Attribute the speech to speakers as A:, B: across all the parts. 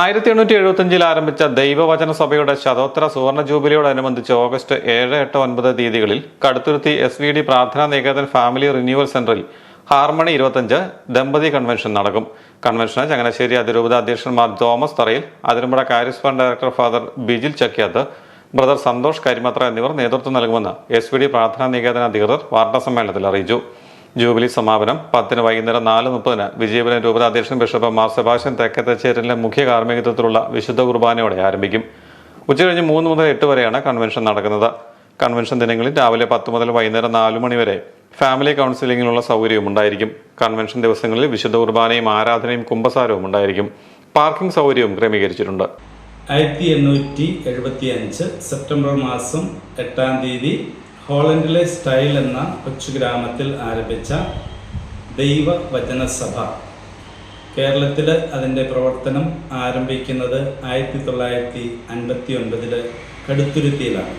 A: ആയിരത്തി എണ്ണൂറ്റി എഴുപത്തിയഞ്ചിൽ ആരംഭിച്ച ദൈവവചന സഭയുടെ ശതോത്തര സുവർണ ജൂബിലിയോടനുബന്ധിച്ച് ഓഗസ്റ്റ് ഏഴ് എട്ട് ഒൻപത് തീയതികളിൽ Kaduthuruthy S V D Prarthana Niketan family renewal സെന്ററിൽ ഹാർമണി ഇരുപത്തഞ്ച് ദമ്പതി കൺവെൻഷൻ നടക്കും. കൺവെൻഷന് ചങ്ങനാശ്ശേരി അതിരൂപത അധ്യക്ഷന്മാർ Thomas Tharayil Athirampuzha Charis fund director father Bijil Chakkiyath brother Santhosh Karimattra എന്നിവർ നേതൃത്വം നൽകുമെന്ന് എസ് വി ഡി പ്രാർത്ഥനാ നികേതന അധികൃതർ വാർത്താ സമ്മേളനത്തിൽ അറിയിച്ചു. ജൂബിലി സമാപനം. പത്തിന് വൈകുന്നേരം നാല് മുപ്പതിന് വിജയപുരം രൂപത അധ്യക്ഷൻ ബിഷപ്പ് മാർ സെബാസ്റ്റ്യൻ തെക്കത്തച്ചേരിലെ മുഖ്യ കാർമ്മികത്വത്തിലുള്ള വിശുദ്ധ കുർബാനയോടെ ആരംഭിക്കും. ഉച്ചകഴിഞ്ഞ് മൂന്ന് മുതൽ എട്ട് വരെയാണ് കൺവെൻഷൻ നടക്കുന്നത്. കൺവെൻഷൻ ദിനങ്ങളിൽ രാവിലെ പത്ത് മുതൽ വൈകുന്നേരം നാലു മണി വരെ ഫാമിലി കൗൺസിലിങ്ങിനുള്ള സൗകര്യവും ഉണ്ടായിരിക്കും. കൺവെൻഷൻ ദിവസങ്ങളിൽ വിശുദ്ധ കുർബാനയും ആരാധനയും കുംഭസാരവും ഉണ്ടായിരിക്കും. പാർക്കിംഗ് സൗകര്യവും ക്രമീകരിച്ചിട്ടുണ്ട്.
B: ആയിരത്തി എണ്ണൂറ്റി എഴുപത്തി അഞ്ച് സെപ്റ്റംബർ മാസം എട്ടാം തീയതി ഹോളണ്ടിലെ സ്റ്റൈൽ എന്ന കൊച്ചു ഗ്രാമത്തിൽ ആരംഭിച്ച ദൈവവചന സഭ കേരളത്തിൽ അതിന്റെ പ്രവർത്തനം ആരംഭിക്കുന്നത് ആയിരത്തി തൊള്ളായിരത്തി അൻപത്തി ഒൻപതിൽ കടുത്തുരുത്തിയിലാണ്.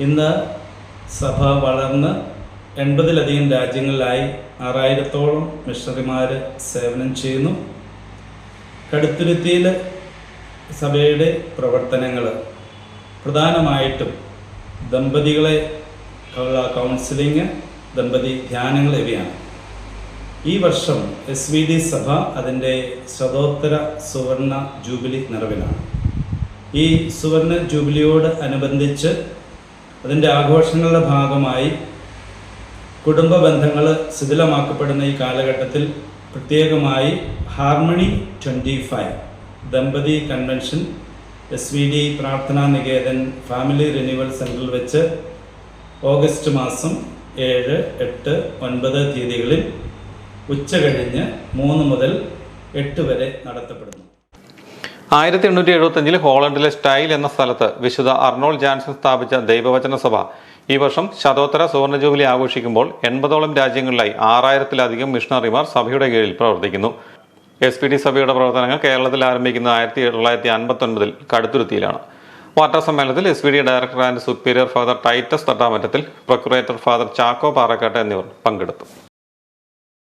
B: ഇന്ന് സഭ വളർന്ന് എൺപതിലധികം രാജ്യങ്ങളിലായി ആറായിരത്തോളം മിഷണറിമാർ സേവനം ചെയ്യുന്നു. കടുത്തുരുത്തിയിൽ സഭയുടെ പ്രവർത്തനങ്ങൾ പ്രധാനമായിട്ടും ദമ്പതികളെ കൗൺസിലിംഗ് ദമ്പതി ധ്യാനങ്ങൾ ഇവയാണ്. ഈ വർഷം എസ് വി ഡി സഭ അതിന്റെ ശതോത്തര സുവർണ ജൂബിലി നിറവിലാണ്. ഈ സുവർണ ജൂബിലിയോട് അനുബന്ധിച്ച് അതിന്റെ ആഘോഷങ്ങളുടെ ഭാഗമായി കുടുംബ ബന്ധങ്ങൾ ശിഥിലമാക്കപ്പെടുന്ന ഈ കാലഘട്ടത്തിൽ പ്രത്യേകമായി harmony twenty five ദമ്പതി convention S V D Prarthana Niketan family renewal സെന്ററിൽ വെച്ച് ഓഗസ്റ്റ് മാസം ഏഴ് എട്ട് ഒൻപത് തീയതികളിൽ ഉച്ച കഴിഞ്ഞ് മൂന്ന് മുതൽ എട്ട് വരെ നടത്തപ്പെടുന്നു.
A: ആയിരത്തി എണ്ണൂറ്റി എഴുപത്തിയഞ്ചിൽ ഹോളണ്ടിലെ സ്റ്റൈൽ എന്ന സ്ഥലത്ത് വിശുദ്ധ അർണോൾ ജാൻസൺ സ്ഥാപിച്ച ദൈവവചന സഭ ഈ വർഷം ശതോത്തര സുവർണ ജൂബിലി ആഘോഷിക്കുമ്പോൾ എൺപതോളം രാജ്യങ്ങളിലായി ആറായിരത്തിലധികം മിഷണറിമാർ സഭയുടെ കീഴിൽ പ്രവർത്തിക്കുന്നു. എസ് പി ഡി സഭയുടെ പ്രവർത്തനങ്ങൾ കേരളത്തിൽ ആരംഭിക്കുന്നത് ആയിരത്തി തൊള്ളായിരത്തി അൻപത്തി ഒൻപതിൽ കടുത്തുരുത്തിയിലാണ്. വാർത്താ സമ്മേളനത്തിൽ S V D director and superior father Titus Thattamattathil procurator father Chacko Parakkattu എന്നിവർ പങ്കെടുത്തു.